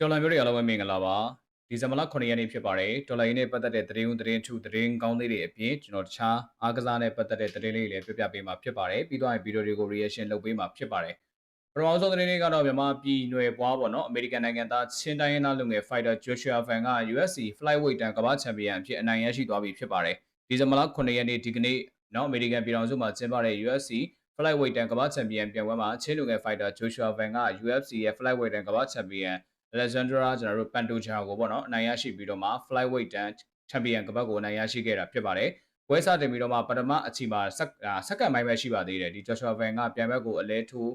တော်လန်မျိုးတွေအားလုံးပဲမင်္ဂလာပါဒီဇင်ဘာလ9ရက်နေ့ဖြစ်ပါတယ်တော်လန်ရေးနဲ့ပတ်သက်တဲ့သတင်းဦးသတင်းထုသတင်းကောင်းလေးတွေအပြင်ကျွန်တော်တခြားအားကစားနဲ့ပတ်သက်တဲ့သတင်းလေးတွေလည်းပြပြပေးမှာဖြစ်ပါတယ်ပြီးတော့ဗီဒီယိုတွေကို reaction လုပ်ပေးမှာဖြစ်ပါတယ်ပထမဆုံးသတင်းလေးကတော့မြန်မာပြည်နွယ်ပွားပေါ့နော်အမေရိကန်နိုင်ငံသားချင်းတိုင်းရင်းသားလူငယ် fighter Joshua Van က UFC flyweight တန်ကမ္ဘာချန်ပီယံအဖြစ်အနိုင်ရရှိသွားပြီဖြစ်ပါတယ်ဒီဇင်ဘာလ9ရက်နေ့ဒီကနေ့နော်အမေရိကန်ပြည်ထောင်စုမှာကျင်းပတဲ့ UFC flyweight တန်ကမ္ဘာချန်ပီယံပြိုင်ပွဲမှာချင်းလူငယ် fighter Joshua Van က UFC ရဲ့ flyweight တန်ကမ္ဘာချန်ပီယံ Alexandra ကျွန်တော်တို့ Pantoja ကိုပေါ့နော်အနိုင်ရရှိပြီးတော့မှ flyweight တန်ချန်ပီယံကပတ်ကိုအနိုင်ရရှိခဲ့တာဖြစ်ပါတယ်။ပွဲစတင်ပြီးတော့မှပထမအချီမှာစက်စက္ကန့်ပိုင်းပဲရှိပါသေးတယ်ဒီ Joshua Van ကပြန်ဘက်ကိုအလဲထိုး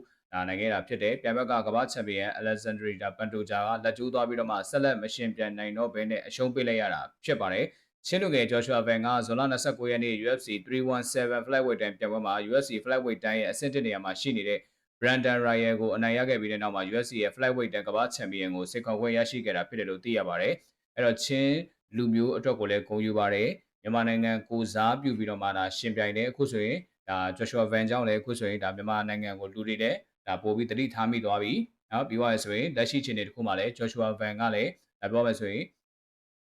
နိုင်ခဲ့တာဖြစ်တယ်။ပြန်ဘက်ကကမ္ဘာချန်ပီယံ Alexandra Pantoja ကလက်ကျိုးသွားပြီးတော့မှဆက်လက်မရှင်ပြန်နိုင်တော့ဘဲနဲ့အရှုံးပေးလိုက်ရတာဖြစ်ပါတယ်။ချင်းလူငယ် Joshua Van ကဇွန်လ29ရက်နေ့ UFC 317 flyweight တန်ပြန်ပွဲမှာ UFC flyweight တန်ရဲ့အဆင့်1နေရာမှာရှိနေတဲ့ Brandon Royal ကိုအနိုင်ရခဲ့ပြီးတဲ့နောက်မှာ UFC ရဲ့ flyweight တန်ကမ္ဘာချန်ပီယံကိုစိတ်ခေါ်ခွင့်ရရှိခဲ့တာဖြစ်တယ်လို့သိရပါတယ်။အဲ့တော့ချင်းလူမျိုးအတွက်ကိုလည်းဂုဏ်ယူပါတယ်။မြန်မာနိုင်ငံကိုစားပြုပြီးတော့မှဒါရှင်ပြိုင်တယ်အခုဆိုရင်ဒါ Joshua Van ကြောင့်လည်းအခုဆိုရင်ဒါမြန်မာနိုင်ငံကိုလူတွေလည်းဒါပို့ပြီးတတိထားမိသွားပြီ။နော်ပြီးသွားရဆိုရင်လက်ရှိချိန်တွေတခုမှလည်း Joshua Van ကလည်းဒါပြောမယ်ဆိုရင်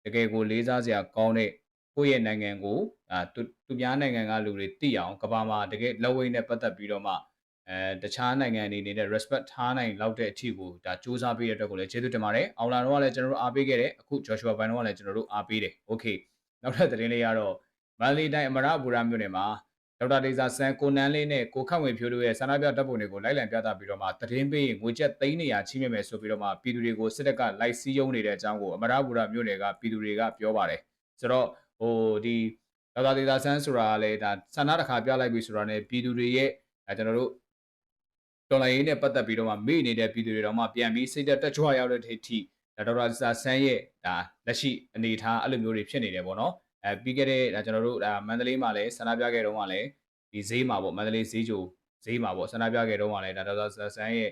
တကယ်ကိုလေးစားစရာကောင်းတဲ့ကိုယ့်ရဲ့နိုင်ငံကိုအာသူသူများနိုင်ငံကလူတွေသိအောင်ကမ္ဘာမှာတကယ်လက်ဝိတ်နဲ့ပတ်သက်ပြီးတော့မှ အဲတခြားနိုင်ငံအနေနဲ့ respect ထားနိုင်လောက်တဲ့အထိကိုဒါစူးစမ်းပေးတဲ့အတွက်ကိုလည်းကျေးဇူးတင်ပါတယ်။အောင်လာတော့ကလည်းကျွန်တော်တို့အားပေးခဲ့တယ်။အခု Joshua Van တော့ကလည်းကျွန်တော်တို့အားပေးတယ်။ Okay နောက်ထပ်သတင်းလေးကတော့မန္တလေးတိုင်းအမရပူရမြို့နယ်မှာဒေါက်တာဒေဇာဆန်းကိုနန်းလေးနဲ့ကိုခန့်ဝေဖြိုးတို့ရဲ့ဆန္ဒပြတပ်ပုံတွေကိုလိုက်လံပြသပြီးတော့မှသတင်းပေးငွေကျပ်သိန်း200ချိမြင့်မယ်ဆိုပြီးတော့မှပြည်သူတွေကိုစစ်တပ်ကလိုက်စည်းရုံးနေတဲ့အကြောင်းကိုအမရပူရမြို့နယ်ကပြည်သူတွေကပြောပါတယ်။ဆိုတော့ဟိုဒီဒေါက်တာဒေဇာဆန်းဆိုတာကလည်းဒါဆန္ဒတစ်ခါပြလိုက်ပြီဆိုတာနဲ့ပြည်သူတွေရဲ့အဲကျွန်တော်တို့ တော်လိုင်းရေးနဲ့ပတ်သက်ပြီးတော့မှမေ့နေတဲ့ပြည်သူတွေတော့မှပြန်ပြီးစိတ်သက်တက်ကြွရောက်တဲ့အထိဒါဒေါက်တာဒေဇာဆန်းရဲ့ဒါလက်ရှိအနေအထားအဲ့လိုမျိုးတွေဖြစ်နေတယ်ပေါ့နော်။အဲပြီးခဲ့တဲ့ဒါကျွန်တော်တို့ဒါမန္တလေးမှာလည်းဆန္ဒပြခဲ့တုန်းကလည်းဒီဈေးမှာပေါ့မန္တလေးဈေးကြိုဈေးမှာပေါ့ဆန္ဒပြခဲ့တုန်းကလည်းဒါဒေါက်တာဆန်ရဲ့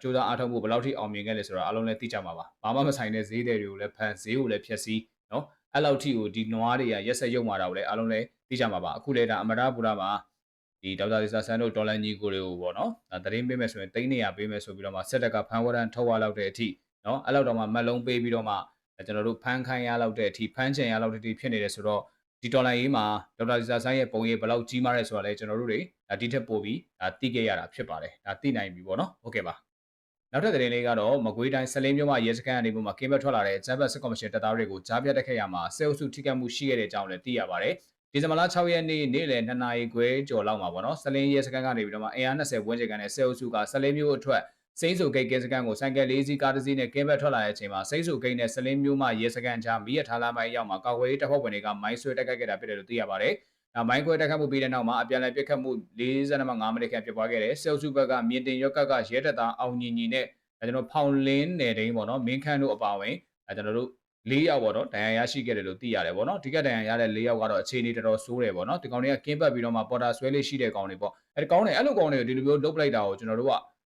ကြိုးစားအားထုတ်မှုဘယ်လောက်ထိအောင်မြင်ခဲ့လဲဆိုတော့အားလုံးလည်းသိကြမှာပါဘာမှမဆိုင်တဲ့ဈေးတွေကိုလည်းဖန်ဈေးကိုလည်းဖျက်ဆီးနော်အဲ့လောက်ထိကိုဒီနွားတွေကရက်ဆက်ရုံမာတာကိုလည်းအားလုံးလည်းသိကြမှာပါအခုလည်းဒါအမရပူရမှာ ဒီဒေါက်တာဒီဆာဆန်တို့ဒေါ်လာညီကိုတွေကိုပေါ့နော်ဒါသတင်းပေးမယ်ဆိုရင်တိန်းနေရပေးမယ်ဆိုပြီးတော့မှစစ်တပ်ကဖန်ဝရန်ထုတ်ဝါလောက်တဲ့အထိနော်အဲ့လောက်တော့မှမက်လုံးပေးပြီးတော့မှကျွန်တော်တို့ဖန်ခိုင်းရလောက်တဲ့အထိဖန်ချင်ရလောက်တဲ့အထိဖြစ်နေတယ်ဆိုတော့ဒီဒေါ်လာရေးမှာဒေါက်တာဒီဇာဆိုင်ရဲ့ပုံရိပ်ဘယ်လောက်ကြီးမားရဲဆိုတာလဲကျွန်တော်တို့တွေဒါဒီထက်ပိုပြီးဒါသိခဲ့ရတာဖြစ်ပါတယ်ဒါသိနိုင်ပြီပေါ့နော်ဟုတ်ကဲ့ပါနောက်ထပ်သတင်းလေးကတော့မကွေးတိုင်းဆလင်းမြို့မှာရဲစခန်းအနေနဲ့မှာကင်းဘတ်ထွက်လာတဲ့ဂျမ်ဘတ်စစ်ကော်မရှင်တပ်သားတွေကိုကြားပြတ်တက်ခဲ့ရမှာဆဲအုပ်စုထိခိုက်မှုရှိခဲ့တဲ့အကြောင်းလည်းသိရပါတယ် ဒီဇင်ဘာလ6ရက်နေ့နေ့လယ်2နာရီခွဲကျော်လောက်မှာပေါ့နော်ဆလင်းရဲစခန်းကနေပြီးတော့မှအင်အား20ဝန်းကျင်ကနေဆဲအုပ်စုကဆလင်းမြို့အထွက်စိမ့်စုဂိတ်ကင်းစကန်ကိုဆိုင်ကယ်လေးစီးကားတစ်စီးနဲ့ကင်းဘက်ထွက်လာတဲ့အချိန်မှာစိမ့်စုဂိတ်နဲ့ဆလင်းမျိုးမှရဲစကန်ကြားမိရထားလာမိုင်းရောက်မှာကာကွယ်ရေးတပ်ဖွဲ့ဝင်တွေကမိုင်းဆွဲတိုက်ခိုက်ခဲ့တာဖြစ်တယ်လို့သိရပါတယ်။နောက်မိုင်းခွဲတိုက်ခိုက်မှုပြီးတဲ့နောက်မှာအပြန်အလှန်ပစ်ခတ်မှု45မိနစ်ခန့်ဖြစ်ပွားခဲ့တယ်။ဆဲလ်စုဘက်ကမြင်တင်ရွက်ကကရဲတပ်သားအောင်ညီညီနဲ့ကျွန်တော်ဖောင်လင်းနယ်တိန်ပေါ့နော်မင်းခန့်တို့အပါဝင်ကျွန်တော်တို့ ၄ယောက်ပေါ့နော်ဒဏ်ရာရရှိခဲ့တယ်လို့သိရတယ်ပေါ့နော်ဒီကဒဏ်ရာရတဲ့၄ယောက်ကတော့အခြေအနေတော်တော်ဆိုးတယ်ပေါ့နော်ဒီကောင်တွေကကင်းပတ်ပြီးတော့မှပေါ်တာဆွဲလေးရှိတဲ့ကောင်တွေပေါ့အဲဒီကောင်တွေအဲ့လိုကောင်တွေကိုဒီလိုမျိုးလုတ်ပလိုက်တာကိုကျွန်တော်တို့က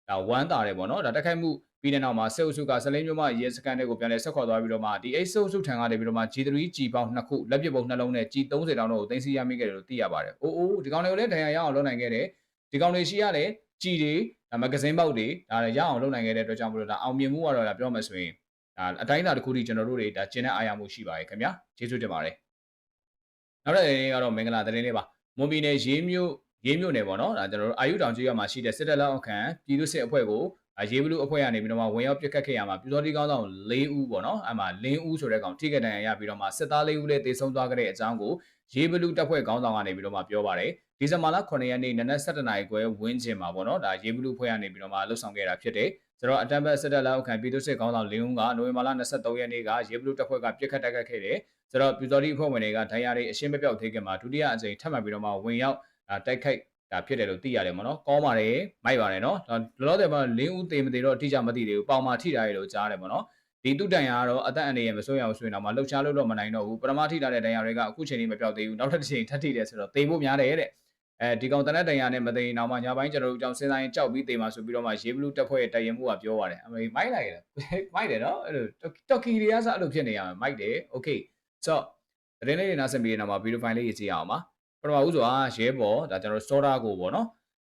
ဒါဝမ်းတာတယ်ပေါ့နော်ဒါတက်ခိုက်မှုပြီးတဲ့နောက်မှာစစ်အုပ်စုကစလင်းမျိုးမှရဲစကန်တွေကိုပြန်လဲဆက်ခေါ်သွားပြီးတော့မှဒီအိတ်စစ်အုပ်စုထံကနေပြီးတော့မှ G3 G ပေါင်းနှစ်ခုလက်ပစ်ပုံနှလုံးနဲ့ G30 တောင်းတို့ကိုတင်စီရမိခဲ့တယ်လို့သိရပါတယ်။အိုးအိုးဒီကောင်တွေကိုလည်းဒဏ်ရာရအောင်လုပ်နိုင်ခဲ့တယ်။ဒီကောင်တွေရှိရတဲ့ G တွေမဂဇင်းပေါက်တွေဒါလည်းရအောင်လုပ်နိုင်ခဲ့တဲ့အတွက်ကြောင့်မလို့ဒါအောင်မြင်မှုကတော့ပြောမယ်ဆိုရင် ဒါအတိုင်းအတာတစ်ခုထိကျွန်တော်တို့တွေဒါကျင်းတဲ့အားရမှုရှိပါတယ်ခင်ဗျာ။ကျေးဇူးတင်ပါတယ်။နောက်တစ်နေ့ကတော့မင်္ဂလာသတင်းလေးပါ။မွန်ပြည်နယ်ရေးမြို့ရေးမြို့နယ်ပေါ့နော်ဒါကျွန်တော်တို့အာယုတောင်ကျွေးရမှာရှိတဲ့စစ်တပ်လက်အောက်ခံပြည်သူစစ်အဖွဲ့ကိုရေးဘလူးအဖွဲ့ကနေပြီးတော့မှဝင်ရောက်ပစ်ခတ်ခဲ့ရမှာပြည်တော်ဒီကောင်းဆောင်၄ဦးပေါ့နော်အဲ့မှာလင်းဦးဆိုတဲ့ကောင်ထိခိုက်ဒဏ်ရာရပြီးတော့မှစစ်သား၄ဦးလည်းတေဆုံးသွားခဲ့တဲ့အကြောင်းကိုရေးဘလူးတပ်ဖွဲ့ခေါင်းဆောင်ကနေပြီးတော့မှပြောပါတယ်ဒီဇင်ဘာလ9ရက်နေ့နနက်7:00နာရီခွဲဝင်းကျင်မှာပေါ့နော်ဒါရေးဘလူးဖွဲ့ကနေပြီးတော့မှလှုပ်ဆောင်ခဲ့တာဖြစ်တ ယ်ဆိုတော့အတံဘတ်စစ်တပ်လက်အောက်ခံပြည်သူစစ်ခေါင်းဆောင်လင်းဦးကနိုဝင်ဘာလ23ရက်နေ့ကရေးဘလူးတပ်ဖွဲ့ကပြစ်ခတ်တိုက်ခတ်ခဲ့တယ်ဆိုတော့ပြည်တော်ဒီအဖွဲ့ဝင်တွေကဒဏ်ရာတွေအရှင်းမပြောက်သေးခင်မှာဒုတိယအကြိမ်ထပ်မံပြီးတော့မှဝင်ရောက်တိုက်ခိုက်ဒါဖြစ်တယ်လို့သိရတယ်မနော်ကောင်းပါတယ်မိုက်ပါတယ်နော်လောလောဆယ်မှာလင်းဦးသေးမသေးတော့အတိအကျမသိသေးဘူးပေါင်မာထိတာရလို့ကြားတယ်မနော်ဒီတုတန်ရကတော့အသက်အန္တရာယ်မစိုးရအောင်ဆိုရင်တော့မှလှုပ်ရှားလို့တော့မနိုင်တော့ဘူးပရမထိတာတဲ့တန်ရတွေကအခုချိန်လေးမပြောက်သေးဘူးနောက်ထပ်တစ်ချိန်ထပ်ထိတယ်ဆိုတော့သေဖို့များတယ်တဲ့ အဲဒီကောင်တနက်တန်ရနဲ့မသိရင်တော့မှညပိုင်းကျွန်တော်တို့ကြောင့်စဉ်းစားရင်ကြောက်ပြီးသေမှာဆိုပြီးတော့မှရေဘလူးတက်ဖွဲ့ရဲ့တည်ရင်မှုကပြောပါတယ်အမေမိုက်လိုက်တယ်မိုက်တယ်နော်အဲ့လိုတော်ကီတွေကစအဲ့လိုဖြစ်နေရမယ်မိုက်တယ်โอเคဆိုတော့သတင်းလေးတွေနားဆင်ပြီးတော့မှဗီဒီယိုဖိုင်လေးရေးကြည့်အောင်ပါပထမဦးစွာရဲဘော်ဒါကျွန်တော်စောဒါကိုပေါ့နော်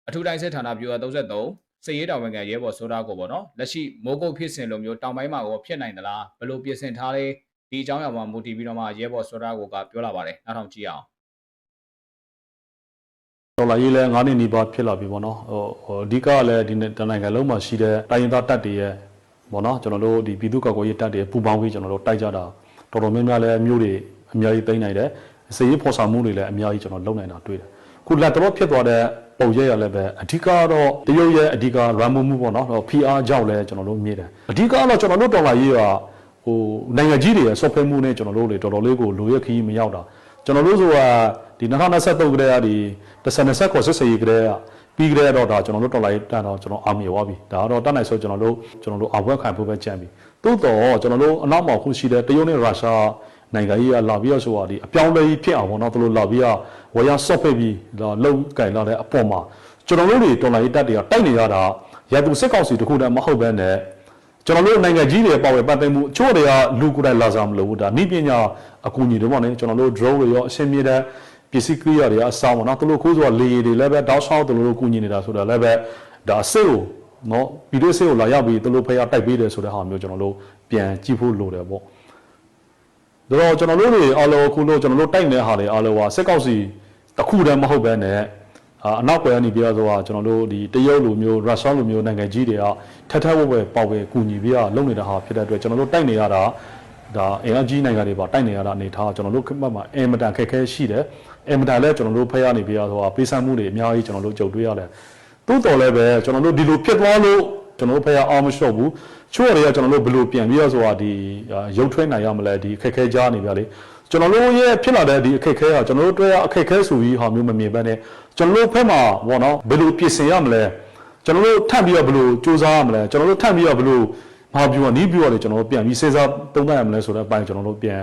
အထူးတိုင်းစစ်ဌာနပြူအ33 စစ်ရေးတော်ဝင်ခံရဲဘော်ဆိုတာကိုပေါ့နော်လက်ရှိမိုးကုတ်ဖြစ်စဉ်လိုမျိုးတောင်ပိုင်းမှာရောဖြစ်နိုင်သလားဘယ်လိုပြင်ဆင်ထားလဲဒီအကြောင်းအရာမှာမူတည်ပြီးတော့မှရဲဘော်ဆိုတာကိုကပြောလာပါတယ်နောက်ထောင်ကြည့်အောင် ဒေါ်လာရေးလဲ9နှစ်နီးပါးဖြစ်လာပြီပေါ့နော်ဟိုဟိုအဓိကကလည်းဒီနေ့တနိုင်ငံလုံးမှာရှိတဲ့တိုင်းရင်းသားတပ်တွေရဲ့ပေါ့နော်ကျွန်တော်တို့ဒီပြည်သူ့ကာကွယ်ရေးတပ်တွေပူးပေါင်းပြီးကျွန်တော်တို့တိုက်ကြတာတော်တော်များများလည်းမျိုးတွေအများကြီးသိမ်းနိုင်တယ်စည်ရေးဖော်ဆောင်မှုတွေလည်းအများကြီးကျွန်တော်လုပ်နိုင်တာတွေ့တယ်ခုလက်တော့ဖြစ်သွားတဲ့ပုံရိပ်ရလည်းပဲအဓိကတော့တရုတ်ရဲ့အဓိက run မှုပေါ့နော်ဟို PR ကြောင့်လည်းကျွန်တော်တို့မြင်တယ်အဓိကတော့ကျွန်တော်တို့ဒေါ်လာရေးကဟိုနိုင်ငံကြီးတွေရဲ့ software မှုနဲ့ကျွန်တော်တို့တွေတော်တော်လေးကိုလိုရက်ခီးမရောက်တာကျွန်တော်တို့ဆိုတာဒီ2023ကတည်းကဒီ 10-20ခေါ်စစ်စေးကတည်းကပြီးကြတဲ့တော့ဒါကျွန်တော်တို့တော်လိုက်တန်တော့ကျွန်တော်အောင်မြင်သွားပြီဒါကတော့တတ်နိုင်ဆိုကျွန်တော်တို့ကျွန်တော်တို့အဝက်ခံဖို့ပဲကြံပြီသို့တော့ကျွန်တော်တို့အနောက်မှာခုရှိတဲ့တရုတ်နဲ့ရုရှားနိုင်ငံကြီးကလာပြီးတော့ဆိုတာဒီအပြောင်းလဲကြီးဖြစ်အောင်ပေါ့နော်သူတို့လာပြီးတော့ဝယ်ရဆော့ဖိတ်ပြီးဒါလုံးကင်လာတဲ့အပေါ်မှာကျွန်တော်တို့တွေတော်လိုက်တက်တွေကတိုက်နေရတာရတူစစ်ကောင်စီတခုတည်းမဟုတ်ဘဲနဲ့ကျွန်တော်တို့နိုင်ငံကြီးတွေပါဝယ်ပတ်သိမ်းမှုအချို့တွေကလူကိုယ်တိုင်လာစားမလို့ဘူးဒါနိပညာအကူအညီတွေပေါ့နော်ကျွန်တော်တို့ drone တွေရောအရှင်းမြတဲ့ ပစ္စည်းကိရိယာတွေအစားပေါ့နော်သူတို့ခိုးဆိုတာလေတွေလည်းပဲတောက်ချောင်းသူတို့ကူညီနေတာဆိုတာလည်းပဲဒါစစ်ကိုနော်ဗီဒီယိုစစ်ကိုလာရောက်ပြီးသူတို့ဖက်ရတိုက်ပေးတယ်ဆိုတဲ့ဟာမျိုးကျွန်တော်တို့ပြန်ကြည့်ဖို့လိုတယ်ပေါ့ဒါတော့ကျွန်တော်တို့တွေအားလုံးအခုလို့ကျွန်တော်တို့တိုက်နေတဲ့ဟာတွေအားလုံးကစစ်ကောက်စီတစ်ခုတည်းမဟုတ်ဘဲနဲ့အာအနောက်ကွယ်ကနေပြီးတော့ဆိုတာကျွန်တော်တို့ဒီတရုတ်လိုမျိုးရုရှားလိုမျိုးနိုင်ငံကြီးတွေကထက်ထက်ဝက်ဝက်ပေါက်ပဲကူညီပြီးတော့လုပ်နေတဲ့ဟာဖြစ်တဲ့အတွက်ကျွန်တော်တို့တိုက်နေရတာဒါအင်အားကြီးနိုင်ငံတွေပါတိုက်နေရတာအနေထားကျွန်တော်တို့ခက်မှတ်မှာအင်မတန်ခက်ခဲရှိတယ် အင်မတန်လည်းကျွန်တော်တို့ဖက်ရနေပြီးတော့ဆိုတာပေးဆမ်းမှုတွေအများကြီးကျွန်တော်တို့ကြုံတွေ့ရတယ်သို့တော်လည်းပဲကျွန်တော်တို့ဒီလိုဖြစ်သွားလို့ကျွန်တော်တို့ဖက်ရအောင်မလျှော့ဘူးချို့တွေကကျွန်တော်တို့ဘယ်လိုပြန်ပြီးတော့ဆိုတာဒီရုပ်ထွေးနိုင်ရမလဲဒီခက်ခဲကြားနေပြလေကျွန်တော်တို့ရဲ့ဖြစ်လာတဲ့ဒီအခက်ခဲကကျွန်တော်တို့တွေ့ရအခက်ခဲဆိုပြီးဟာမျိုးမမြင်ဘဲနဲ့ကျွန်တော်တို့ဖက်မှာဘောနော်ဘယ်လိုပြင်ဆင်ရမလဲကျွန်တော်တို့ထပ်ပြီးတော့ဘယ်လိုစူးစမ်းရမလဲကျွန်တော်တို့ထပ်ပြီးတော့ဘယ်လိုမဟာဗျူဟာနီးဗျူဟာတွေကျွန်တော်တို့ပြန်ပြီးစဉ်းစားသုံးသပ်ရမလဲဆိုတဲ့အပိုင်းကျွန်တော်တို့ပြန်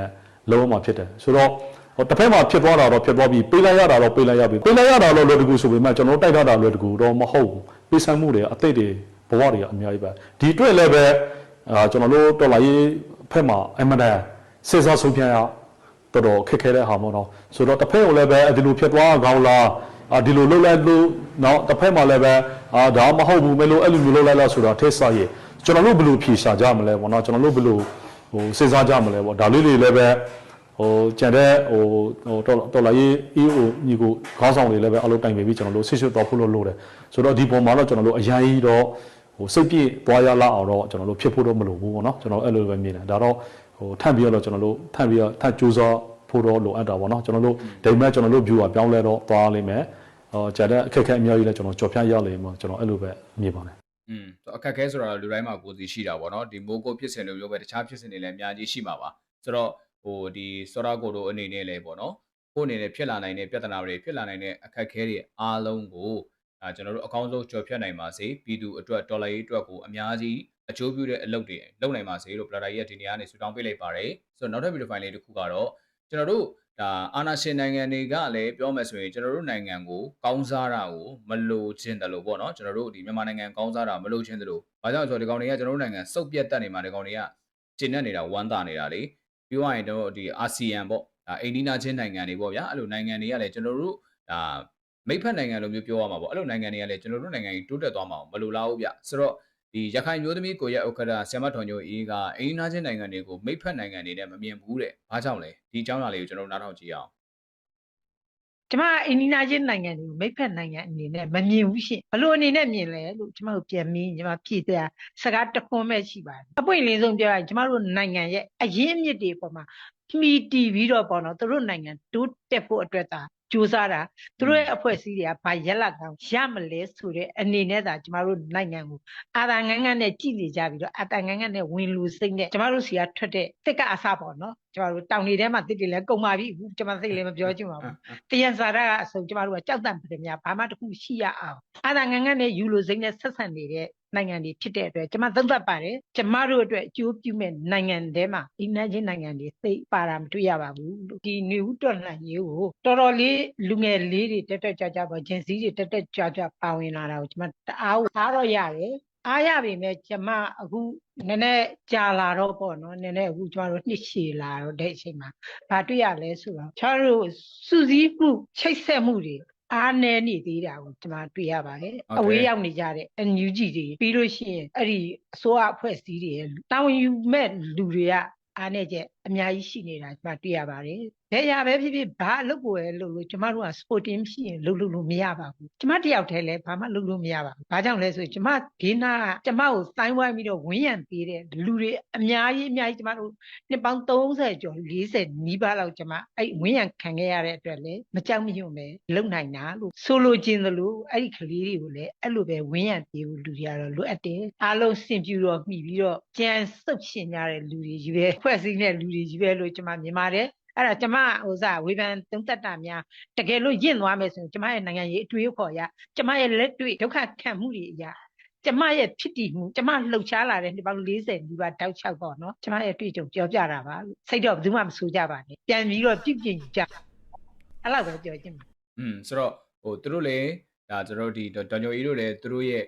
လုံးဝမှာဖြစ်တယ်ဆိုတော့ ဟိုတစ်ဖက်မှာဖြစ်သွားတာတော့ဖြစ်သွားပြီပေးလိုက်ရတာတော့ပေးလိုက်ရပြီပေးလိုက်ရတာတော့လွယ်တကူဆိုပေမဲ့ကျွန်တော်တို့တိုက်ထားတာလွယ်တကူတော့မဟုတ်ဘူးပေးဆမ်းမှုတွေအသိတွေဘဝတွေကအများကြီးပဲဒီအတွက်လည်းပဲအာကျွန်တော်တို့တော်လာရေးဖက်မှာအမတန်စဉ်းစားဆုံးဖြတ်ရတော်တော်ခက်ခဲတဲ့ဟာပေါ့နော်ဆိုတော့တစ်ဖက်ကိုလည်းပဲဒီလိုဖြစ်သွားကောင်းလားအာဒီလိုလှုပ်လိုက်လို့နော်တစ်ဖက်မှာလည်းပဲအာဒါမဟုတ်ဘူးမလို့အဲ့လိုမျိုးလှုပ်လိုက်လားဆိုတာထက်စားရကျွန်တော်တို့ဘယ်လိုဖြေရှာကြမလဲပေါ့နော်ကျွန်တော်တို့ဘယ်လိုဟိုစဉ်းစားကြမလဲပေါ့ဒါလေးတွေလည်းပဲ ဟိုကြံတဲ့ဟိုဟိုတော်တော်လာရေး EO ညီကိုခေါင်းဆောင်တွေလည်းပဲအလုပ်တိုင်ပြီးကျွန်တော်တို့ဆစ်ဆွတ်တော့ဖို့လို့လို့တယ်ဆိုတော့ဒီပုံမှာတော့ကျွန်တော်တို့အရင်ကြီးတော့ဟိုစိတ်ပြည့်သွားရလာအောင်တော့ကျွန်တော်တို့ဖြစ်ဖို့တော့မလိုဘူးပေါ့နော်ကျွန်တော်အဲ့လိုပဲမြင်တယ်ဒါတော့ဟိုထပ်ပြီးတော့ကျွန်တော်တို့ထပ်ပြီးတော့ထပ်ကြိုးစားဖို့တော့လိုအပ်တာပေါ့နော်ကျွန်တော်တို့ဒိမ်မဲ့ကျွန်တော်တို့ view ကပြောင်းလဲတော့သွားလိမ့်မယ်ဟောကြာတဲ့အခက်အခဲအများကြီးလဲကျွန်တော်ကြော်ဖြတ်ရလိမ့်မယ်ကျွန်တော်အဲ့လိုပဲမြင်ပါတယ်อืมအခက်အခဲဆိုတာလူတိုင်းမှာကိုယ်စီရှိတာပေါ့နော်ဒီမိုးကုတ်ဖြစ်စဉ်လိုမျိုးပဲတခြားဖြစ်စဉ်တွေလည်းအများကြီးရှိမှာပါဆိုတော့ ဟိုဒီစောရကိုတို့အနေနဲ့လည်းပေါ့နော်ကိုယ်အနေနဲ့ဖြစ်လာနိုင်တဲ့ပြဿနာတွေဖြစ်လာနိုင်တဲ့အခက်အခဲတွေအားလုံးကိုအာကျွန်တော်တို့အကောင်းဆုံးကြော်ဖြတ်နိုင်ပါစေပြည်သူအတွက်ဒေါ်လာရေးအတွက်ကိုအများကြီးအကျိုးပြုတဲ့အလုပ်တွေလုပ်နိုင်ပါစေလို့ပလာတာကြီးကဒီနေ့ကနေဆုတောင်းပေးလိုက်ပါတယ်ဆိုတော့နောက်ထပ်ဗီဒီယိုဖိုင်လေးတစ်ခုကတော့ကျွန်တော်တို့ဒါအာနာရှင်နိုင်ငံတွေကလည်းပြောမယ်ဆိုရင်ကျွန်တော်တို့နိုင်ငံကိုကောင်းစားတာကိုမလိုချင်တယ်လို့ပေါ့နော်ကျွန်တော်တို့ဒီမြန်မာနိုင်ငံကောင်းစားတာမလိုချင်တယ်လို့ဘာကြောင့်ဆိုတော့ဒီကောင်တွေကကျွန်တော်တို့နိုင်ငံစုပ်ပြတ်တက်နေမှာဒီကောင်တွေကကျင့်နေနေတာဝမ်းသာနေတာလေ ပြောရရင်တော့ဒီအာဆီယံပေါ့ဒါအိန္ဒိယချင်းနိုင်ငံတွေပေါ့ဗျာအဲ့လိုနိုင်ငံတွေကလည်းကျွန်တော်တို့ဒါမိဖက်နိုင်ငံလိုမျိုးပြောရမှာပေါ့အဲ့လိုနိုင်ငံတွေကလည်းကျွန်တော်တို့နိုင်ငံကြီးတိုးတက်သွားမှာမလိုလားဘူးဗျဆိုတော့ဒီရခိုင်မျိုးသမီးကိုရဲ့ဥက္ကဋ္ဌဆ iam ထွန်ညိုအေးကအိန္ဒိယချင်းနိုင်ငံတွေကိုမိဖက်နိုင်ငံတွေနဲ့မမြင်ဘူးတဲ့ဘာကြောင့်လဲဒီအကြောင်းအရာလေးကိုကျွန်တော်နားထောင်ကြည့်အောင် ကျမအိန္ဒိယချင်းနိုင်ငံတွေကိုမိတ်ဖက်နိုင်ငံအနေနဲ့မမြင်ဘူးရှင်ဘလို့အနေနဲ့မြင်လဲလို့ကျမတို့ပြန်မင်းကျမဖြည့်တဲ့စကားတစ်ခွန်းပဲရှိပါတယ်အပွင့်လင်းဆုံးပြောရရင်ကျမတို့နိုင်ငံရဲ့အရင်းအမြစ်တွေပေါ်မှာမှီတည်ပြီးတော့ပေါ့နော်သူတို့နိုင်ငံတိုးတက်ဖို့အတွက်သာကြိုးစားတာသူတို့ရဲ့အဖွဲ့အစည်းတွေကဘာရက်လက်ကောင်ရမလဲဆိုတဲ့အနေနဲ့သာကျမတို့နိုင်ငံကိုအာသာငန်းငန်းနဲ့ကြည်နေကြပြီးတော့အာသာငန်းငန်းနဲ့ဝင်လူစိတ်နဲ့ကျမတို့စီကထွက်တဲ့တစ်ကအစပေါ့နော် ကျမတို့တောင်တွေထဲမှာတစ်တွေလည်းကုန်ပါပြီအခုကျမသိလည်းမပြောချင်ပါဘူးတယံဇာရကအစုံကျမတို့ကကြောက်တန့်ပြည်များဘာမှတစ်ခုရှိရအောင်အာသာငန်းငန်းနဲ့ယူလိုစိမ့်နဲ့ဆက်ဆံနေတဲ့နိုင်ငံတွေဖြစ်တဲ့အတွက်ကျမသုံးသပ်ပါတယ်ကျမတို့အတွက်အကျိုးပြုမဲ့နိုင်ငံထဲမှာဒီနိုင်ချင်းနိုင်ငံတွေသိပါတာမတွေ့ရပါဘူးလို့ဒီနေဦးတော်လှန်ရေးကိုတော်တော်လေးလူငယ်လေးတွေတက်တက်ကြွကြွပေါ့ဂျင်စည်းတွေတက်တက်ကြွကြွပါဝင်လာတာကိုကျမတအားကိုအားတော့ရတယ် အားရပေမဲ့ကျမအခုနည်းနည်းကြာလာတော့ပေါ့နော်နည်းနည်းအခုကျမတို့နှစ်ရှည်လာတော့တဲ့အချိန်မှာဘာတွေ့ရလဲဆိုတော့ကျွန်တော်တို့စူးစီးမှုချိတ်ဆက်မှုတွေအားနည်းနေသေးတာကိုကျွန်မတွေ့ရပါတယ်ဟုတ်တယ်အဝေးရောက်နေကြတဲ့ NUG တွေပြီးလို့ရှိရင်အဲ့ဒီအစိုးရအဖွဲ့အစည်းတွေရဲ့တာဝန်ယူမဲ့လူတွေကအားနည်းချက် အများကြီးရှိနေတာကျွန်မတွေ့ရပါတယ်ဘယ်ရပဲဖြစ်ဖြစ်ဘာအလုပ်ကိုပဲလုပ်လို့ကျွန်မတို့က sporting ဖြစ်ရင်လုပ်လို့လို့မရပါဘူးကျွန်မတယောက်တည်းလည်းဘာမှလုပ်လို့မရပါဘူးဘာကြောင့်လဲဆိုရင်ကျွန်မဘေးနာကကျွန်မကိုစိုင်းဝိုင်းပြီးတော့ဝင်းရံပေးတဲ့လူတွေအများကြီးအများကြီးကျွန်မတို့နှစ်ပေါင်း30ကျော်40နီးပါးလောက်ကျွန်မအဲ့ဝင်းရံခံခဲ့ရတဲ့အတွက်လည်းမကြောက်မရွံ့ပဲလုံနိုင်တာလို့ဆိုလိုချင်သလိုအဲ့ဒီကလေးတွေကိုလည်းအဲ့လိုပဲဝင်းရံပြေဖို့လူတွေကတော့လိုအပ်တယ်အားလုံးစင်ပြူတော့မှီပြီးတော့ကြံစုပ်ရှင်ကြတဲ့လူတွေကြီးပဲဖွဲ့စည်းတဲ့လူတွေကြီးပဲလို့ကျွန်မမြင်ပါတယ်အဲ့ဒါကျွန်မဟိုစားဝေဖန်သုံးသက်တာများတကယ်လို့ရင့်သွားမယ်ဆိုရင်ကျွန်မရဲ့နိုင်ငံရေးအတွေ့အခေါ်အရကျွန်မရဲ့လက်တွေ့ဒုက္ခခံမှုတွေအရာကျမရဲ့ဖြစ်တည်မှုကျမလှုပ်ရှားလာတဲ့နှစ်ပေါင်း40နီးပါးတောက်ချောက်ပေါ့နော်ကျမရဲ့အတွေ့အကြုံပြောပြတာပါလို့စိတ်တော့ဘယ်သူမှမဆိုကြပါနဲ့ပြန်ပြီးတော့ပြုပြင်ကြအဲ့လောက်ပဲပြောချင်ပါอืมဆိုတော့ဟိုသူတို့လည်းဒါကျွန်တော်တို့ဒီဒေါ်ညိုကြီးတို့လည်းသူတို့ရဲ့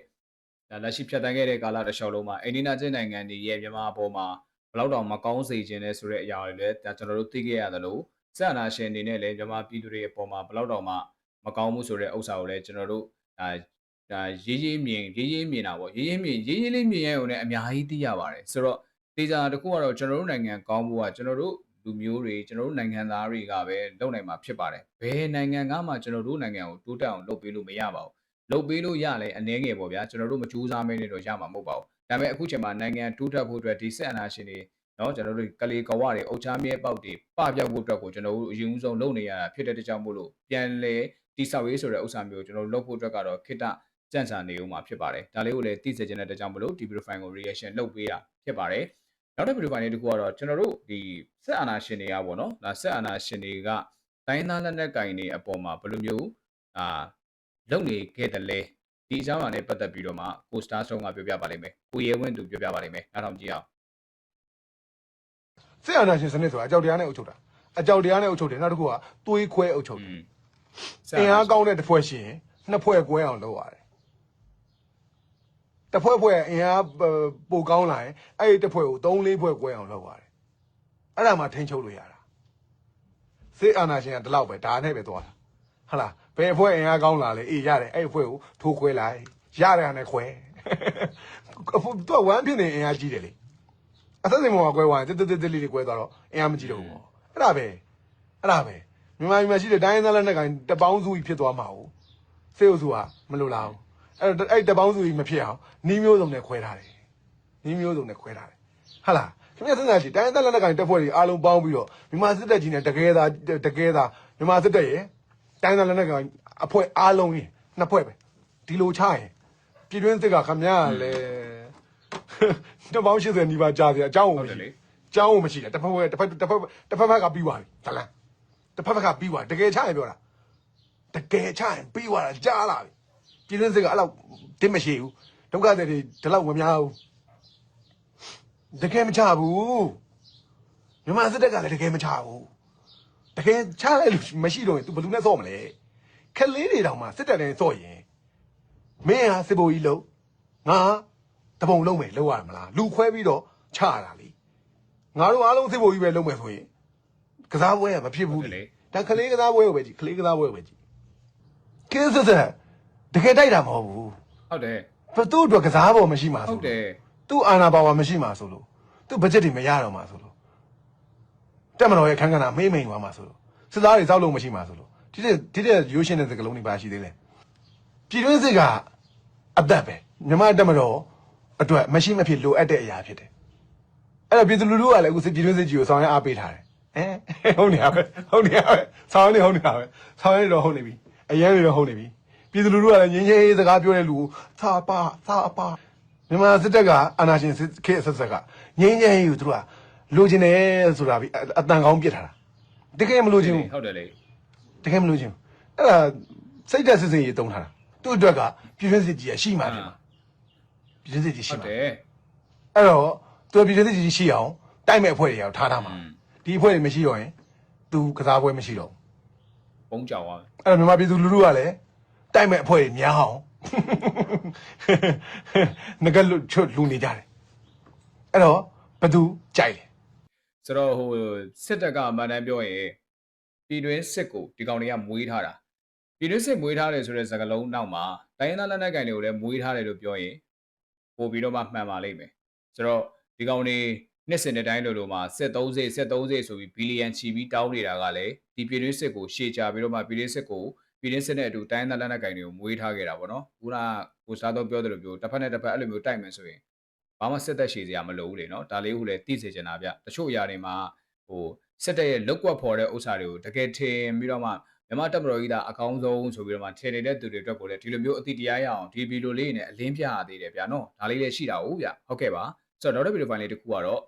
ဒါလက်ရှိဖြတ်တန်းခဲ့တဲ့ကာလတစ်လျှောက်လုံးမှာအိန္ဒိယချင်းနိုင်ငံတွေရဲ့မြန်မာအပေါ်မှာဘယ် လောက်တောင်မကောင်းစေခြင်းလဲဆိုတဲ့အရာတွေလည်းဒါကျွန်တော်တို့သိခဲ့ရတယ်လို့စက်အနာရှင်အနေနဲ့လည်းမြန်မာပြည်သူတွေအပေါ်မှာဘယ်လောက်တောင်မှမကောင်းမှုဆိုတဲ့ဥစ္စာကိုလည်းကျွန်တော်တို့ဒါဒါရေးရေးမြင်ရေးရေးမြင်တာပေါ့ရေးရေးမြင်ရေးရေးလေးမြင်ရုံနဲ့အများကြီးသိရပါတယ်ဆိုတော့တေချာတစ်ခုကတော့ကျွန်တော်တို့နိုင်ငံကောင်းဖို့ကကျွန်တော်တို့လူမျိုးတွေကျွန်တော်တို့နိုင်ငံသားတွေကပဲလုပ်နိုင်မှာဖြစ်ပါတယ်ဘယ်နိုင်ငံကမှကျွန်တော်တို့နိုင်ငံကိုတိုးတက်အောင်လုပ်ပေးလို့မရပါဘူးလုပ်ပေးလို့ရလဲအနည်းငယ်ပေါ့ဗျာကျွန်တော်တို့မကြိုးစားမဲနဲ့တော့ရမှာမဟုတ်ပါဘူး ဒါပေမဲ့အခုချိန်မှာနိုင်ငံတိုးတက်ဖို့အတွက်ဒီစစ်အာဏာရှင်တွေနော်ကျွန်တော်တို့ကလေးကဝတွေအုတ်ချားမြဲပေါက်တွေပပြောက်ဖို့အတွက်ကိုကျွန်တော်တို့အရင်ဦးဆုံးလုပ်နေရတာဖြစ်တဲ့တကြောင်မို့လို့ပြန်လဲတိဆောက်ရေးဆိုတဲ့ဥစ္စာမျိုးကျွန်တော်တို့လုပ်ဖို့အတွက်ကတော့ခိတ္တကြံ့စာနေဦးမှာဖြစ်ပါတယ်ဒါလေးကိုလည်းသိစေချင်တဲ့တကြောင်မို့လို့ဒီ profile ကို reaction လုပ်ပေးတာဖြစ်ပါတယ်နောက်တစ် profile လေးတစ်ခုကတော့ကျွန်တော်တို့ဒီဆက်အာနာရှင်တွေကပေါ့နော်ဒါဆက်အာနာရှင်တွေကတိုင်းသားလက်နက်ကင်တွေအပေါ်မှာဘယ်လိုမျိုးအာလုပ်နေခဲ့တယ်လဲ ဒီအကြောင်းအရာနဲ့ပတ်သက်ပြီးတော့မှကိုစတာဆုံးကပြောပြပါလိမ့်မယ်ကိုရဲဝင်းသူပြောပြပါလိမ့်မယ်နောက်ထောင်ကြည့်အောင်စစ်အာဏာရှင်စနစ်ဆိုတာအကြောက်တရားနဲ့အုပ်ချုပ်တာအကြောက်တရားနဲ့အုပ်ချုပ်တယ်နောက်တစ်ခုကသွေးခွဲအုပ်ချုပ်တယ်အင်အားကောင်းတဲ့တစ်ဖွဲ့ရှိရင်နှစ်ဖွဲ့ကွဲအောင်လုပ်ရတယ်တစ်ဖွဲ့ဖွဲ့အင်အားပိုကောင်းလာရင်အဲ့ဒီတစ်ဖွဲ့ကို3 4ဖွဲ့ကွဲအောင်လုပ်ရတယ်အဲ့ဒါမှထိန်းချုပ်လို့ရတာစစ်အာဏာရှင်ကဒီလောက်ပဲဒါနဲ့ပဲသွားတာဟုတ်လား ဘယ်အဖွဲ့အင်အားကောင်းလာလဲအေးရတယ်အဲ့ဒီအဖွဲ့ကိုထိုးခွဲလိုက်ရတယ်နဲ့ခွဲအခုတော့ဝမ်းဖြစ်နေအင်အားကြီးတယ်လေအသက်စိမ်ပေါ်မှာကွဲသွားရင်တက်တက်တက်လေးလေးကွဲသွားတော့အင်အားမကြီးတော့ဘူးပေါ့အဲ့ဒါပဲအဲ့ဒါပဲမြန်မာပြည်မှာရှိတဲ့တိုင်းရင်းသားလက်နက်ကိုင်တပေါင်းစုကြီးဖြစ်သွားမှာ ਉਹ စေအုပ်စုကမလိုလားဘူးအဲ့တော့အဲ့တပေါင်းစုကြီးမဖြစ်အောင်နီးမျိုးစုံနဲ့ခွဲထားတယ်နီးမျိုးစုံနဲ့ခွဲထားတယ်ဟုတ်လားခင်ဗျစဉ်းစားကြည့်တိုင်းရင်းသားလက်နက်ကိုင်တပ်ဖွဲ့တွေအားလုံးပေါင်းပြီးတော့မြန်မာစစ်တပ်ကြီးနဲ့တကယ်သာတကယ်သာမြန်မာစစ်တပ်ရဲ့ တိုင်းရင်းသားလက်နက်ကိုင်အဖွဲ့အားလုံးကြီးနှစ်ဖွဲ့ပဲဒီလိုချရင်ပြည်တွင်းစစ်ကခမရလည်းတပေါင်း80နီးပါးကြာတယ်အเจ้า ဟု ကို တ် မ တယ် ရှိ လေ အเจ้าကိုမရှိတယ်တစ်ဖက်တစ်ဖက်တစ်ဖက်တစ်ဖက်ဘက်ကပြီးသွားပြီဇလန်တစ်ဖက်ဘက်ကပြီးသွားတကယ်ချရင်ပြောတာ တကယ်ချရင်ပြီးသွားတာကြားလာပြီပြည်တွင်းစစ်ကအဲ့လောက်တင်းမရှိဘူးဒုက္ခတွေတွေဒီလောက်မများဘူးတကယ်မချဘူးမြန်မာစစ်တပ်ကလည်းတကယ်မချဘူး တကယ်ချလိုက်လို့မရှိတော့ရင် तू ဘယ်သူနဲ့စော့မလဲခက်လေးတွေတောင်မှစစ်တပ်နဲ့စော့ရင်မင်းဟာစစ်ဘိုလ်ကြီးလို့ငါတပုံလုံးမယ်လောက်ရမလားလူခွဲပြီးတော့ချရတာလေငါတို့အားလုံးစစ်ဘိုလ်ကြီးပဲလုံးမယ်ဆိုရင်ကစားပွဲကမဖြစ်ဘူးလေဒါခလေးကစားပွဲကိုပဲကြည့်ခလေးကစားပွဲကိုပဲကြည့်ကင်းစစ်စစ်တကယ်တိုက်တာမဟုတ်ဘူးဟုတ်တယ်ဘသူ့အတွက်ကစားပေါ်မရှိမှာဟုဆိုတ်တယ်သူ့အာဏာပါဝါမရှိမှာဆိုလို့သူ့ဘတ်ဂျက်တွေမရတော့မှာဆိုလို့ တက်မတော်ရဲ့ခန်းကဏ္ဍမေးမိန်သွားမှာဆိုလို့စစ်သားတွေစောက်လို့မရှိမှာဆိုလို့ဒီတဲ့ဒီတဲ့ရိုးရှင်းတဲ့စကလုံးတွေပါရှိသေးတယ်ပြည်တွင်းစစ်ကအသက်ပဲမြမတက်မတော်အတွက်မရှိမဖြစ်လိုအပ်တဲ့အရာဖြစ်တယ်အဲ့တော့ပြည်သူလူထုကလည်းအခုစစ်ပြည်တွင်းစစ်ကြီးကိုဆောင်ရအားပေးထားတယ်ဟဲဟုတ်နေရပဲဟုတ်နေရပဲဆောင်ရနေဟုတ်နေရပဲဆောင်ရနေတော့ဟုတ်နေပြီအရင်နေတော့ဟုတ်နေပြီပြည်သူလူထုကလည်းငင်းငယ်ရေးစကားပြောတဲ့လူကိုသာပါသာပါမြန်မာစစ်တပ်ကအာဏာရှင်စစ်ခေတ်ဆက်ဆက်ကငင်းငယ်ရေးကိုသူတို့က လိုချင်တယ်ဆိုတာပြီးအတန်ကောင်းပြစ်ထားတာတကယ်မလိုချင်ဘူးဟုတ်တယ်လေတကယ်မလို့ချင်းအဲ့ဒါစိတ်တက်စစ်စစ်ရေးတုံးထားတာသူ့အတွက်ကပြည်တွင်းစစ်ကြီးရရှိမှတယ်ပြည်တွင်းစစ်ကြီးရှိဟုတ်မှတယ်အဲ့တော့သူပြည်တွင်းစစ်ကြီးရှိအောင်တိုက်မဲ့အဖွဲ့တွေရောထားထားမှာอืมဒီအဖွဲ့တွေမရှိတော့ရင်သူကစားပွဲမရှိတော့ပုံကြောင်သွားအဲ့တော့မြန်မာပြည်သူလူထုကလည်းတိုက်မဲ့အဖွဲ့တွေများအောင်ငကလူချွတ်လူနေကြတယ်အဲ့တော့ဘသူကြိုက်လဲ ဆိုတော့ဟိုစစ်တပ်ကအမှန်တမ်းပြောရင်ပြည်တွင်းစစ်ကိုဒီကောင်တွေကမွေးထားတာပြည်တွင်းစစ်မွေးထားတယ်ဆိုတဲ့စကားလုံးနောက်မှာတိုင်းရင်းသားလက်နက်ကိုင်တွေကိုလည်းမွေးထားတယ်လို့ပြောရင်ပို့ပြီးတော့မှမှန်ပါလိမ့်မယ်ဆိုတော့ဒီကောင်တွေနှစ်စဉ်တဲ့တိုင်းလိုလိုမှာစစ်30စစ်30ဆိုပြီးဘီလီယံချီပြီးတောင်းနေတာကလည်းဒီပြည်တွင်းစစ်ကိုရှေ့ချပြီးတော့မှပြည်တွင်းစစ်ကိုပြည်တွင်းစစ်နဲ့အတူတိုင်းရင်းသားလက်နက်ကိုင်တွေကိုမွေးထားခဲ့တာပေါ့နော်ခုနကကိုစားတော့ပြောတယ်လို့ပြောတစ်ဖက်နဲ့တစ်ဖက်အဲ့လိုမျိုးတိုက်မယ်ဆိုရင် ဘာမှစစ်သက်ရှည်စရာမလိုဘူးလေနော်ဒါလေးကိုလည်းသိစေချင်တာဗျတချို့အရာတွေမှာဟိုစစ်တပ်ရဲ့လုတ်ကွက်ဖော်တဲ့ဥစ္စာတွေကိုတကယ်ထင်ပြီးတော့မှမြန်မာတက်မတော်ကြီးဒါအကောင်းဆုံးဆိုပြီးတော့မှထင်နေတဲ့သူတွေအတွက်ကိုလည်းဒီလိုမျိုးအတိတရားရအောင်ဒီဗီဒီယိုလေးနဲ့အလင်းပြရသေးတယ်ဗျာနော်ဒါလေးလည်းရှိတာဟုတ်ဗျဟုတ်ကဲ့ပါဆိုတော့နောက်တစ်ဗီဒီယိုဖိုင်လေးတစ်ခုကတော့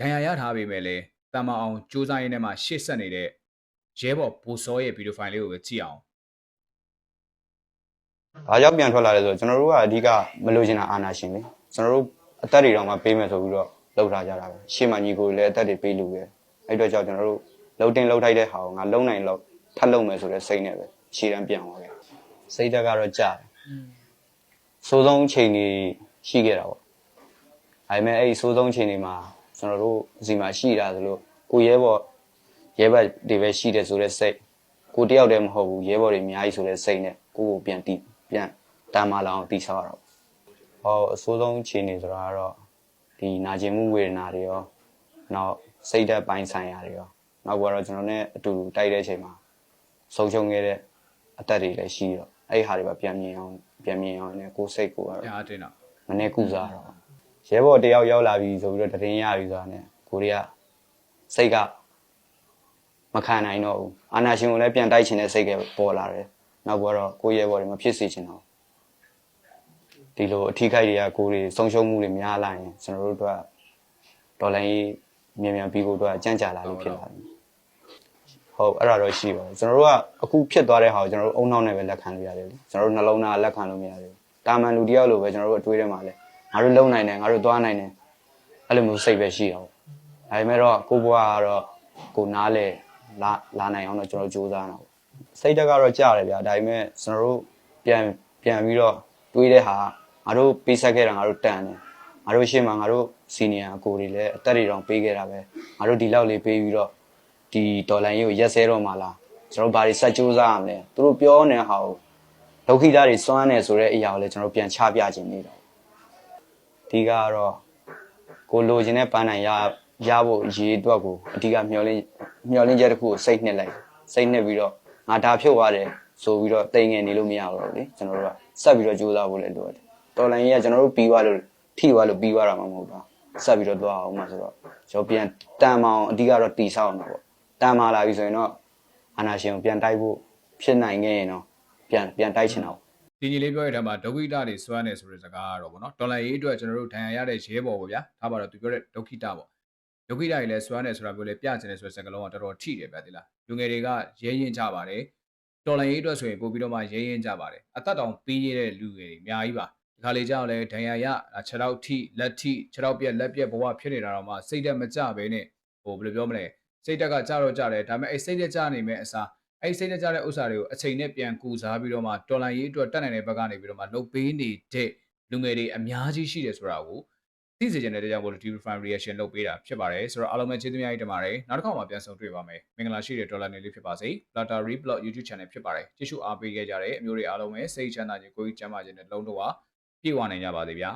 ဒဏ်ရာရထားပေမဲ့လည်းတမအောင်စူးစမ်းရင်းနဲ့မှရှေ့ဆက်နေတဲ့ရဲဘော်ဘူစောရဲ့ဗီဒီယိုဖိုင်လေးကိုပဲကြည့်အောင်။ဘာကြောင့်ပြန်ထွက်လာလဲဆိုတော့ကျွန်တော်တို့ကအဓိကမလိုချင်တာအာနာရှင်လေ။ ကျွန်တော်တို့အသက်တွေတော့မှပေးမယ်ဆိုပြီးတော့လောက်ထားကြတာပဲ။ရှေ့မှာညီကိုတွေလည်းအသက်တွေပေးလို့ပဲ။အဲ့တော့ကြောင့်ကျွန်တော်တို့လှုပ်တင်လှုပ်ထိုက်တဲ့ဟာကိုငါလုံနိုင်လို့ထပ်လုံမယ်ဆိုတဲ့စိတ်နဲ့ပဲရှည်တန်းပြန်သွားခဲ့။စိတ်တက်ကတော့ကြာတယ်။စိုးဆုံးချိန်ကြီးရှိခဲ့တာပေါ့။ဒါပေမဲ့အဲ့ဒီစိုးဆုံးချိန်တွေမှာကျွန်တော်တို့စီမှာရှိတာဆိုလို့ကိုရဲဘော်ရဲဘက်တွေပဲရှိတယ်ဆိုတဲ့စိတ်ကိုတယောက်တည်းမဟုတ်ဘူးရဲဘော်တွေအများကြီးဆိုတဲ့စိတ်နဲ့ကိုကိုပြန်တီးပြန်တမ်းမလာအောင်တီးဆောက်ရတော့ ဟောအဆိုးဆုံးခြေနေဆိုတာကတော့ဒီနာကျင်မှုဝေဒနာတွေရောနောက်စိတ်ဓာတ်ပိုင်းဆိုင်ရာတွေရောနောက်ကတော့ကျွန်တော်နဲ့အတူတူတိုက်တဲ့အချိန်မှာဆုံးရှုံးခဲ့တဲ့အသက်တွေလည်းရှိတော့အဲ့ဒီဟာတွေပါပြန်မြင်အောင်ပြန်မြင်အောင်နဲ့ကိုယ်စိတ်ကိုကတော့အားတင်းတော့မနေ့ကုစားတော့ရဲဘော်တယောက်ရောက်လာပြီဆိုပြီးတော့တရင်ရပြီဆိုတာနဲ့ကိုရီးယားစိတ်ကမခံနိုင်တော့ဘူးအာနာရှင်ကိုလည်းပြန်တိုက်ချင်တဲ့စိတ်ကပေါ်လာတယ်နောက်ကတော့ကိုရဲဘော်တွေမဖြစ်စေချင်တော့ ဒီလိုအထီးခိုက်တွေကကိုရီဆုံးရှုံးမှုတွေများလာရင်ကျွန်တော်တို့တို့ကဒေါ်လာကြီးမြန်မြန်ပြီးဖို့အတွက်ကြံ့ကြာလာလို့ဖြစ်လာတယ်ဟုတ်အဲ့ဒါတော့ရှိပါတယ်ကျွန်တော်တို့ကအခုဖြစ်သွားတဲ့ဟာကိုကျွန်တော်တို့အုံနောက်နဲ့ပဲလက်ခံလို့ရတယ်လေကျွန်တော်တို့နှလုံးသားလက်ခံလို့မရဘူးတာမန်လူတယောက်လိုပဲကျွန်တော်တို့အတွေးထဲမှာလဲငါတို့လုံနိုင်တယ်ငါတို့သွားနိုင်တယ်အဲ့လိုမျိုးစိတ်ပဲရှိအောင်ဒါပေမဲ့တော့ကိုဘွားကတော့ကိုနားလေလာလာနိုင်အောင်တော့ကျွန်တော်ကြိုးစားတာပေါ့စိတ်တက်ကတော့ကြားတယ်ဗျာဒါပေမဲ့ကျွန်တော်တို့ပြန်ပြန်ပြီးတော့တွေးတဲ့ဟာ ငါတို့ပေးဆက်ခဲ့တာငါတို့တန်တယ်ငါတို့ရှေ့မှာငါတို့စီနီယာအကိုတွေလည်းအသက်တွေတောင်ပေးခဲ့တာပဲငါတို့ဒီလောက်လေးပေးပြီးတော့ဒီဒေါ်လာကြီးကိုရက်စဲတော့မှလားကျွန်တော်ဘာတွေဆက်ကြိုးစားရမလဲသူတို့ပြောနေတဲ့ဟာကိုဒုက္ခိတတွေစွမ်းနေဆိုတဲ့အရာကိုလည်းကျွန်တော်ပြန်ချပြခြင်းနေတော့ဒီကတော့ကိုလိုချင်တဲ့ပန်းနိုင်ရရဖို့ရေအတွက်ကိုအဓိကမျှော်လင့်မျှော်လင့်ချက်တစ်ခုကိုစိတ်နှစ်လိုက်စိတ်နှစ်ပြီးတော့ငါဒါဖြုတ်ရတယ်ဆိုပြီးတော့တိမ်ငယ်နေလို့မရတော့ဘူးလေကျွန်တော်တို့ကဆက်ပြီးတော့ကြိုးစားဖို့လည်းလိုတယ် တော်လိုင်းကြီးကကျွန်တော်တို့ပြီးသွားလို့ထိသွားလို့ပြီးသွားတာမှမဟုတ်ပါဆက်ပြီးတော့သွားအောင်မှဆိုတော့ကျွန်တော်ပြန်တန်မအောင်အဓိကတော့တီဆောက်အောင်ပေါ့တန်မာလာပြီဆိုရင်တော့အာနာရှင်ကိုပြန်တိုက်ဖို့ဖြစ်နိုင်ခဲ့ရင်တော့ပြန်ပြန်တိုက်ချင်တာပေါ့ဒီညီလေးပြောရတဲ့မှာဒုက္ခိတတွေစွမ်းနေဆိုတဲ့စကားကတော့ဗောနော်ဒေါ်လာရေးအတွက်ကျွန်တော်တို့ဒဏ်ရာရတဲ့ရဲဘော်ပေါ့ဗျာဒါပါတော့သူပြောတဲ့ဒုက္ခိတပေါ့ဒုက္ခိတတွေလည်းစွမ်းနေဆိုတာမျိုးလည်းပြချင်တယ်ဆိုတဲ့စကားလုံးကတော်တော်ထိတယ်ဗျာဒီလားလူငယ်တွေကရဲရင်ကြပါတယ်ဒေါ်လာရေးအတွက်ဆိုရင်ပို့ပြီးတော့မှရဲရင်ကြပါတယ်အသက်တောင်ပေးရတဲ့လူငယ်တွေအများကြီးပါဒီ ခါလေးကြောက်လဲဒဏ်ရာရခြေထောက်ထိလက်ထိခြေထောက်ပြက်လက်ပြက်ဘဝဖြစ်နေတာတော့မှစိတ်တက်မကြဘဲနဲ့ဟိုဘယ်လိုပြောမလဲစိတ်တက်ကကြတော့ကြတယ်ဒါပေမဲ့အဲ့စိတ်တက်ကြနေမဲ့အစားအဲ့ဒီစိတ်နဲ့ကြတဲ့ဥစ္စာတွေကိုအချိန်နဲ့ပြန်ကူစားပြီးတော့မှတော်လန်ရေးအတွက်တက်နိုင်တဲ့ဘက်ကနေပြီးတော့မှလုတ်ပေးနေတဲ့လူငယ်တွေအများကြီးရှိတယ်ဆိုတာကိုသိစေချင်တဲ့တရားကိုဒီ refine reaction လုပ်ပေးတာဖြစ်ပါတယ်ဆိုတော့အားလုံးပဲကျေးဇူးများကြီးတင်ပါတယ်နောက်တစ်ခါမှပြန်ဆုံတွေ့ပါမယ်မင်္ဂလာရှိတဲ့ဒေါ်လာနေလေးဖြစ်ပါစေ Plata Reblog YouTube channel ဖြစ်ပါတယ်ကျေးဇူးအားပေးခဲ့ကြတဲ့အမျိုးတွေအားလုံးပဲစိတ်ချမ်းသာခြင်းကိုယ်ကြီးကျန်းမာခြင်းနဲ့လုံးတော့ ပြည့်ဝနိုင်ကြပါစေဗျာ